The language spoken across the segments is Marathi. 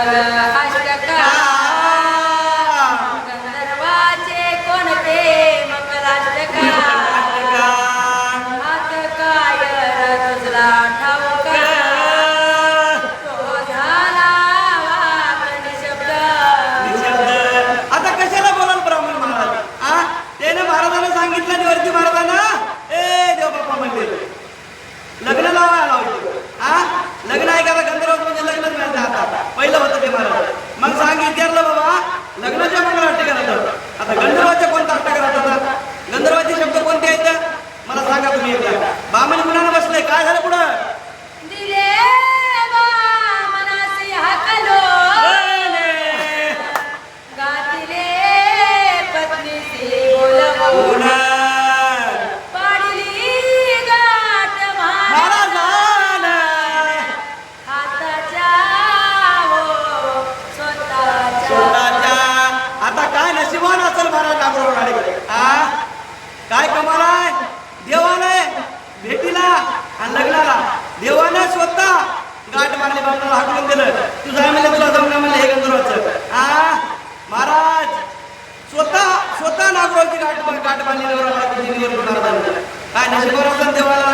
Amém. মানুষের বরাবর দেওয়ালা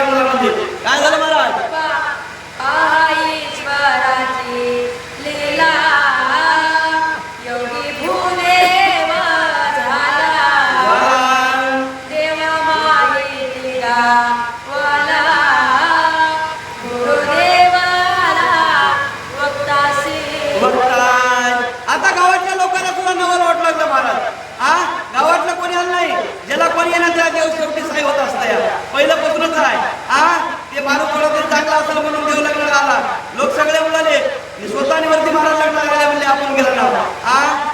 स्वतःने वरती मारायला लागणार आपण गेला ना. हा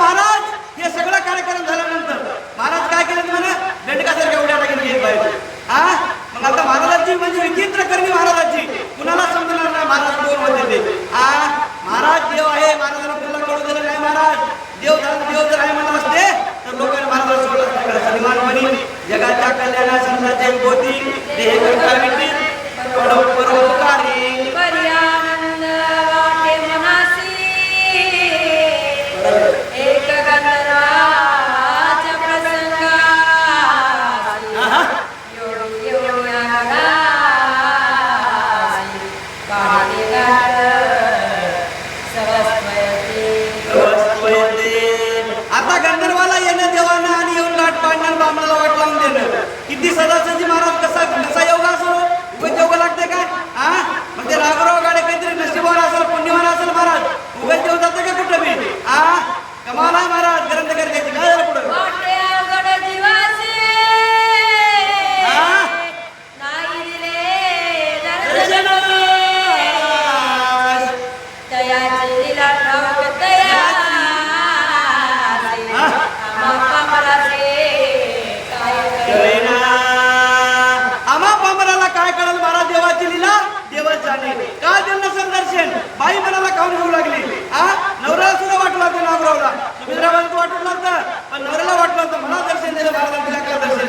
महाराज हे सगळं कार्यक्रम झाल्यानंतर महाराज काय केलं म्हणे लटकासारख्या उड्या टाकीन घेत पाहिजे हा? मग आता महाराजांची म्हणजे विचित्र करणी महाराजांची. कुणाला समजणार नाही महाराज कोण म्हणजे ते? हा? महाराज देव आहे. महाराजांना पुन्हा कळू दिलं नाही महाराज? देव झाला देव जर आहे म्हणत असते तर लोकांनी महाराज सोडत सन्मान म्हणी जगाच्या कल्याणा संघाचे गोती देह कर्ता विटी परवकारी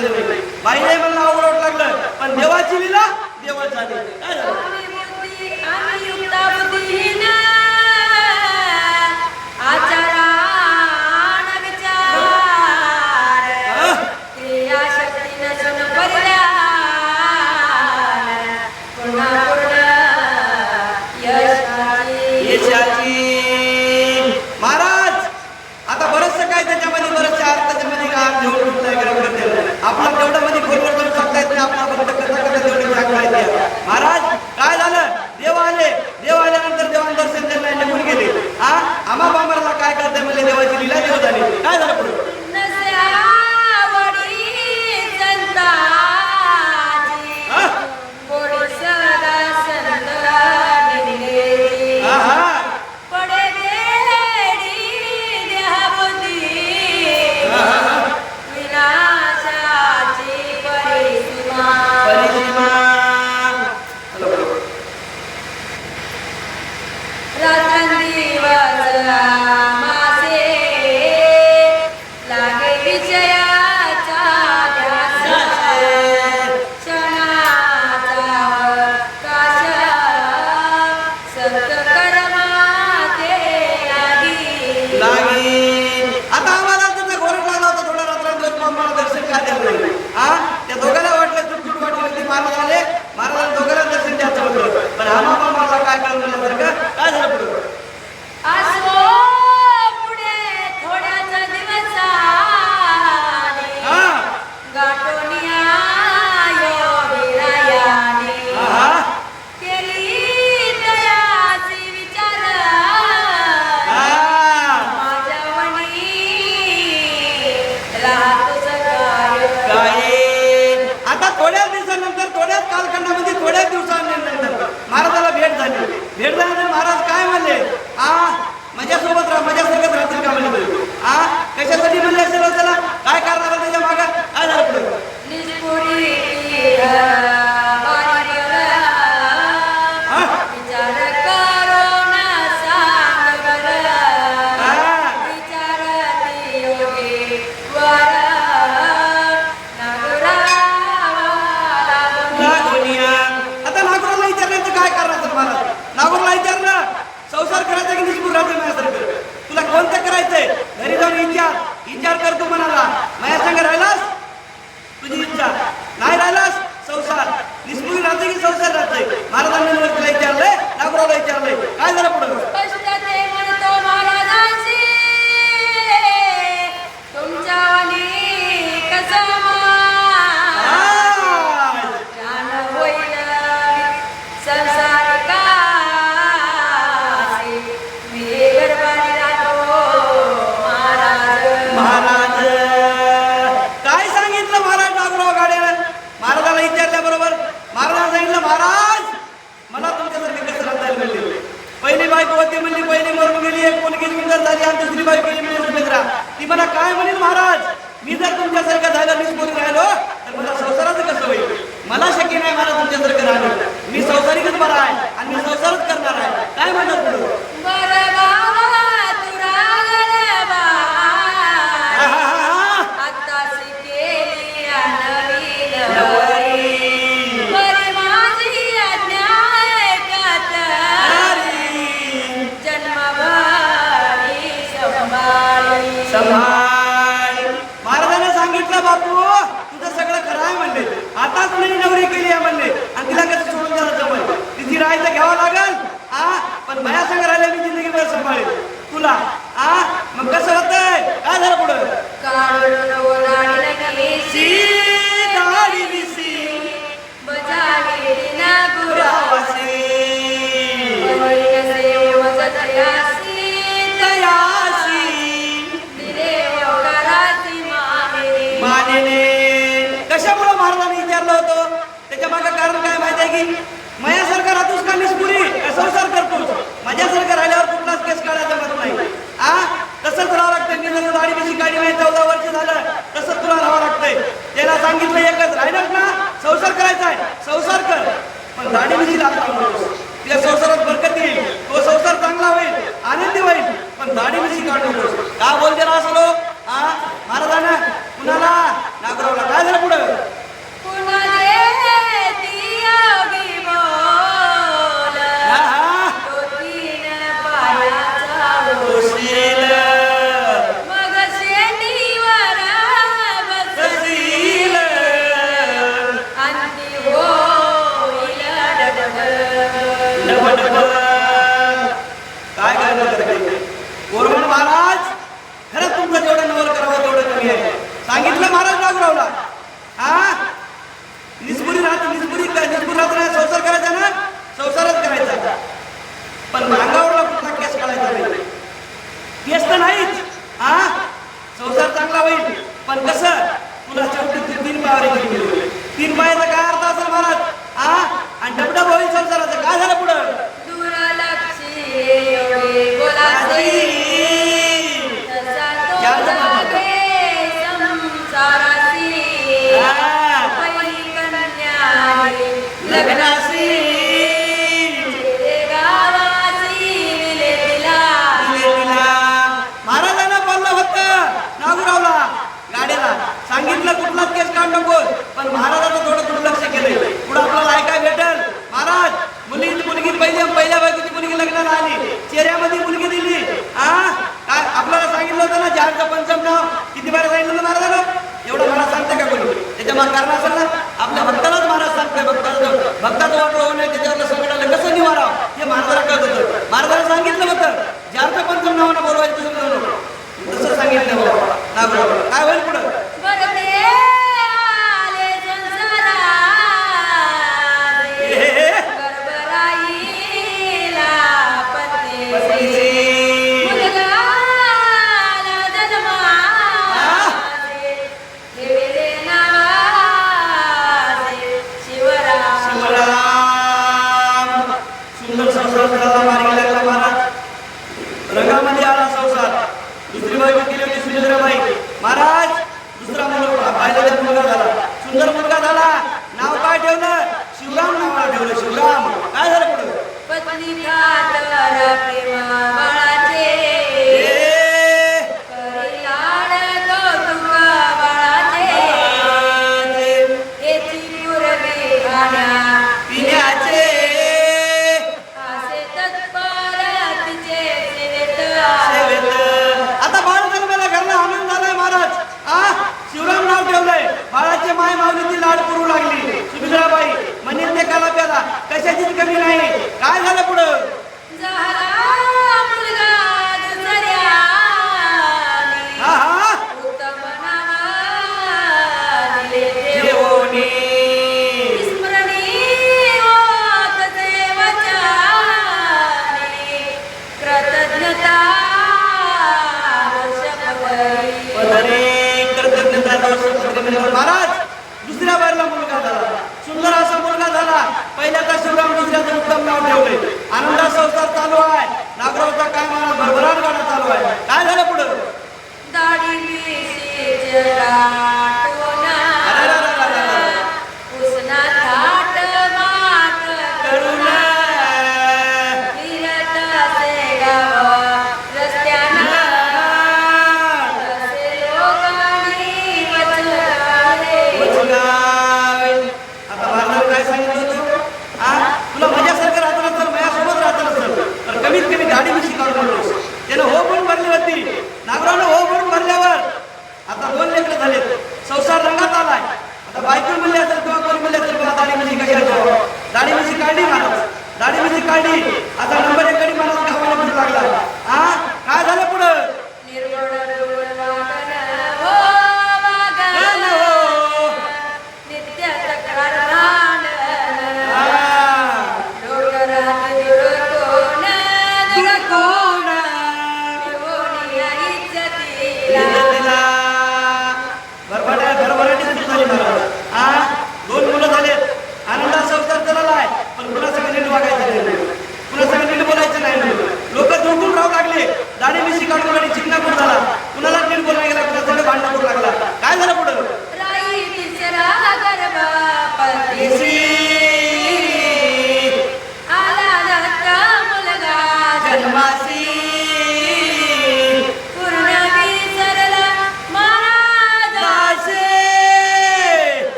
शकले नाही बाईने मला आवड लागलं. पण देवाची लिला देवच काय झालं? আপনার এসে সলিমুল্লাহ होती की संस्कार राहते महाराजांनी विचारलंय नागरावला विचारलंय. काय झालं पुढे? सावित्रीबाई फुले करा. ती मला काय म्हणेल महाराज? मी जर तुमच्यासारखं झालं मी बोलून राहिलो तर मला संसाराचं कसं होईल? मला शक्य नाही महाराज तुमच्यासारखं राहिलो मी संसारिकच बरा आहे आणि मी संसारच करणार आहे. काय म्हणतात काय तर घ्यावं लागल? आ? पण माझ्या संग राहिल्या मी जिंदगी भर सांभाळे तुला? आ? मग कसं होतंय? काय झालं पुढं? कशामुळे महाराजांनी विचारलं होतं. त्याच्यामागे कारण काय माहिती आहे की माझ्या सरकार हातूस का निष्पुरी संसार करतोस? माझ्या सरकार आल्यावर कुठलाच केस काढायला मत नाही. आ? तसंच राहावं लागतं निधन गाडी कशी गाडी नाही चौदा वर्ष झालं. होईल. पण कसं? पुन्हा शेवटी तीन पावरे केली तीन पायाचा काय अर्थ असेल महाराज? आ? आणि डबडब होईल संसाराचं काय झालं पुढं? पंचम नाव किती बारा सांगितलं महाराजांना? एवढं महाराज सांगते का कोणी? त्याच्या मग कारण असेल ना आपल्या भक्तालाच महाराज सांगते भक्ताचं भक्ताचं वाटलं होऊ नये त्याच्यावर संकटाला कसं निवाराव हे महाराजाला कळत होतं. महाराजाला सांगितलं होतं. नागरावचा चालू आहे. नागरावचा काय मला भरभराट गाणं चालू आहे. काय झालं पुढं?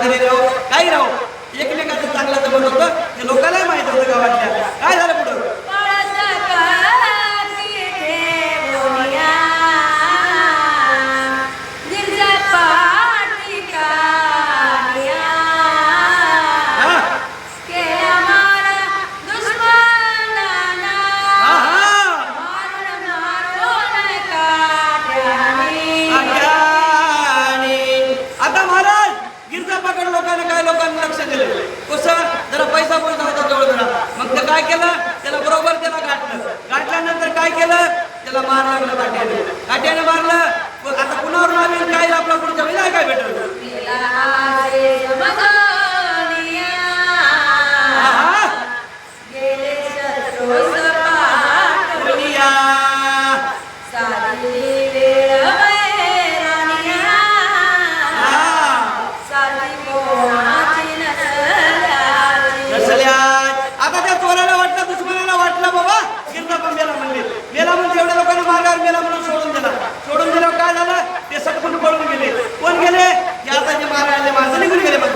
बांधणी राहू काही राहू. एकमेकाचं चांगलं जमत होतं हे लोकांनाही माहीत होतं गावातल्या.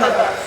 Thank you.